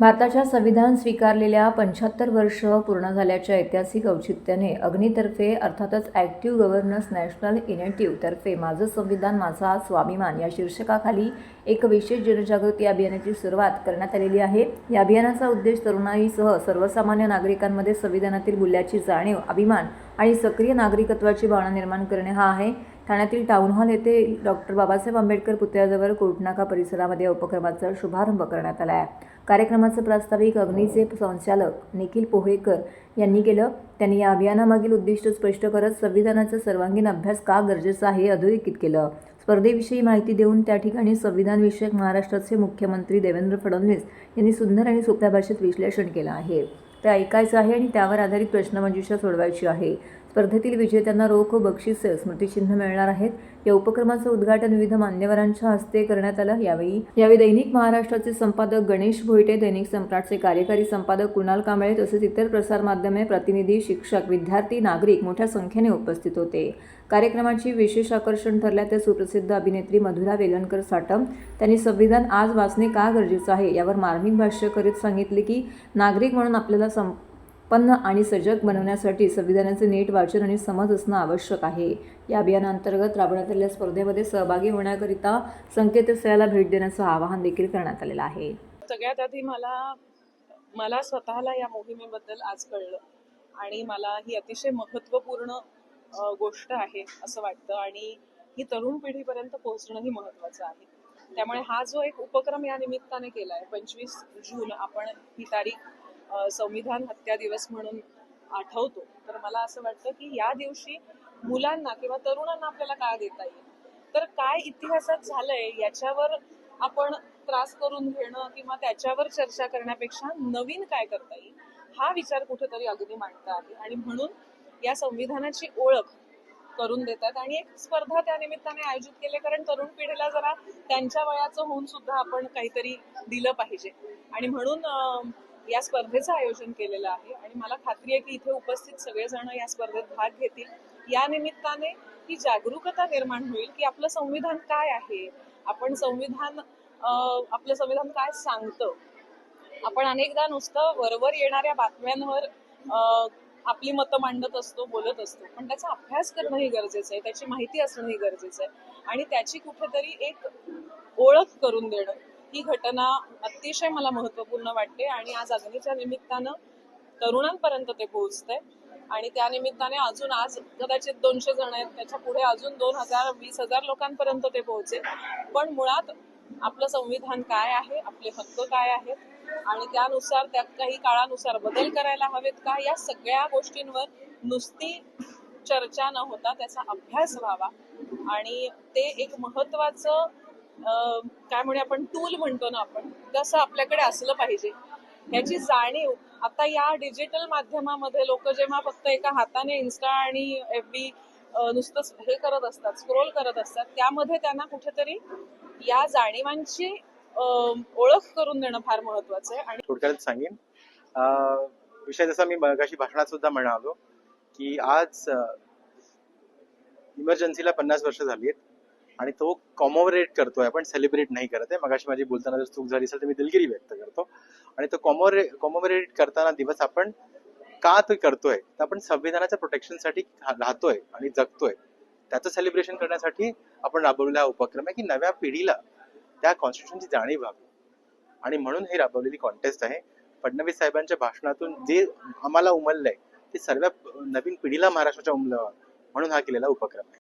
भारताच्या संविधान स्वीकारलेल्या पंच्याहत्तर वर्ष पूर्ण झाल्याच्या ऐतिहासिक औचित्याने अग्नीतर्फे अर्थातच ॲक्टिव्ह गव्हर्नन्स नॅशनल इनिटिव्हतर्फे माझं संविधान माझा स्वाभिमान या शीर्षकाखाली एक विशेष जनजागृती अभियानाची सुरुवात करण्यात आलेली आहे. या अभियानाचा उद्देश तरुणाईसह सर्वसामान्य नागरिकांमध्ये संविधानातील मूल्याची जाणीव अभिमान आणि सक्रिय नागरिकत्वाची भावना निर्माण करणे हा आहे. ठाण्यातील टाउन हॉल येथे डॉक्टर बाबासाहेब आंबेडकर पुतळ्याजवळ कोटनाका परिसरामध्ये या उपक्रमाचा शुभारंभ करण्यात आला आहे. कार्यक्रमाचं प्रास्ताविक अग्नीचे संचालक निखिल पोहेकर यांनी केलं. त्यांनी या अभियानामागील उद्दिष्ट स्पष्ट करत संविधानाचा सर्वांगीण अभ्यास का गरजेचा आहे हे अधोरेखित केलं. स्पर्धेविषयी माहिती देऊन त्या ठिकाणी संविधानविषयक महाराष्ट्राचे मुख्यमंत्री देवेंद्र फडणवीस यांनी सुंदर आणि सोप्या भाषेत विश्लेषण केलं आहे. ते ऐकायचं आहे आणि त्यावर आधारित प्रश्नमंजुषा सोडवायची आहे. स्पर्धेतील विजेत्यांना रोख बक्षिसे स्मृतिचिन्ह मिळणार आहेत. या उपक्रमाचं उद्घाटन विविध मान्यवरांच्या हस्ते करण्यात आलं. यावेळी यावेळी दैनिक महाराष्ट्राचे संपादक गणेश भोईटे दैनिक सम्राटचे कार्यकारी संपादक कुणाल कांबळे तसेच इतर प्रसारमाध्यमे प्रतिनिधी शिक्षक विद्यार्थी नागरिक मोठ्या संख्येने उपस्थित होते. कार्यक्रमाची विशेष आकर्षण ठरल्या त्या सुप्रसिद्ध अभिनेत्री मधुरा वेलणकर साटम त्यांनी संविधान आज वाचणे का गरजेचं आहे यावर मार्मिक भाष्य करीत सांगितले की नागरिक म्हणून आपल्याला संपन्न आणि सजग बनवण्यासाठी संविधानाचे नीट वाचन आणि समज असणं आवश्यक आहे. या अभियानांतर्गत राबवण्यात आलेल्या स्पर्धेमध्ये सहभागी होण्याकरिता संकेतस्थळाला भेट देण्याचं आवाहन देखील करण्यात आलेलं आहे. सगळ्यात आधी मला मला स्वतःला या मोहिमेबद्दल आज कळलं आणि मला ही अतिशय महत्त्वपूर्ण गोष्ट आहे असं वाटतं आणि ही तरुण पिढीपर्यंत पोहोचणंही महत्त्वाचं आहे. त्यामुळे हा जो एक उपक्रम या निमित्ताने केला आहे पंचवीस जून आपण ही तारीख संविधान हत्या दिवस म्हणून आठवतो. तर मला असं वाटतं की या दिवशी मुलांना किंवा तरुणांना आपल्याला काय देता येईल? तर काय इतिहासात झालंय याच्यावर आपण त्रास करून घेणं किंवा त्याच्यावर चर्चा करण्यापेक्षा नवीन काय करता येईल? हा विचार कुठेतरी अगदी मांडता आहे आणि म्हणून या संविधानाची ओळख करून देतात आणि एक स्पर्धा त्या निमित्ताने आयोजित केले कारण तरुण पिढीला जरा त्यांच्या वयाचं होऊन सुद्धा आपण काहीतरी दिलं पाहिजे. आणि म्हणून या स्पर्धेचं आयोजन केलेलं आहे आणि मला खात्री आहे की इथे उपस्थित सगळेजण या स्पर्धेत भाग घेतील. या निमित्ताने ही जागरूकता निर्माण होईल की आपलं संविधान काय आहे? आपण संविधान आपलं संविधान काय सांगतं? आपण अनेकदा नुसतं वरवर येणाऱ्या बातम्यांवर अं, आपली मतं मांडत असतो बोलत असतो. पण त्याचा अभ्यास करणंही गरजेचं आहे. त्याची माहिती असणंही गरजेचं आहे. आणि त्याची कुठेतरी एक ओळख करून देणं. ही घटना अतिशय मला महत्त्वपूर्ण वाटते आणि आज अग्नीच्या निमित्तानं तरुणांपर्यंत ते पोहोचतंय. आणि त्या निमित्ताने अजून आज कदाचित दोनशे जण आहेत. त्याच्या पुढे अजून दोन हजार वीस हजार लोकांपर्यंत ते पोहोचेल. पण मुळात आपलं संविधान काय आहे? आपले हक्क काय आहेत? आणि त्यानुसार त्यात काही काळानुसार बदल करायला हवेत का? या सगळ्या गोष्टींवर नुसती चर्चा न होता त्याचा अभ्यास व्हावा. आणि ते एक महत्वाचं काय म्हणे आपण टूल म्हणतो ना आपण तसं आपल्याकडे असलं पाहिजे. ह्याची जाणीव आता या डिजिटल माध्यमामध्ये लोक जेव्हा फक्त एका हाताने इन्स्टा आणि एफ बी नुसतं हे करत असतात स्क्रोल करत असतात त्यामध्ये त्यांना कुठेतरी या जाणीवांची ओळख करून देणं फार महत्वाचं आहे. आणि थोडक्यात सांगेन विषय जसा मी मगाशी भाषणात सुद्धा म्हणालो की आज इमर्जन्सीला पन्नास वर्ष झाली आहेत. आणि तो कॉमोरेट करतोय. आपण सेलिब्रेट नाही करत आहे. मगाशी माझी बोलताना जर चूक झाली असेल तर मी दिलगिरी व्यक्त करतो. आणि तो कॉमोरे कॉमोरेट करताना दिवस आपण का तो करतोय? तर आपण संविधानाच्या प्रोटेक्शनसाठी राहतोय आणि जगतोय. त्याचं सेलिब्रेशन करण्यासाठी आपण राबवलेला हा उपक्रम आहे की नव्या पिढीला त्या कॉन्स्टिट्यूशनची जाणीव व्हावी. आणि म्हणून हे राबवलेली कॉन्टेस्ट आहे. फडणवीस साहेबांच्या भाषणातून जे आम्हाला उमललंय ते सर्व नवीन पिढीला महाराष्ट्राच्या उमलं म्हणून हा केलेला उपक्रम आहे.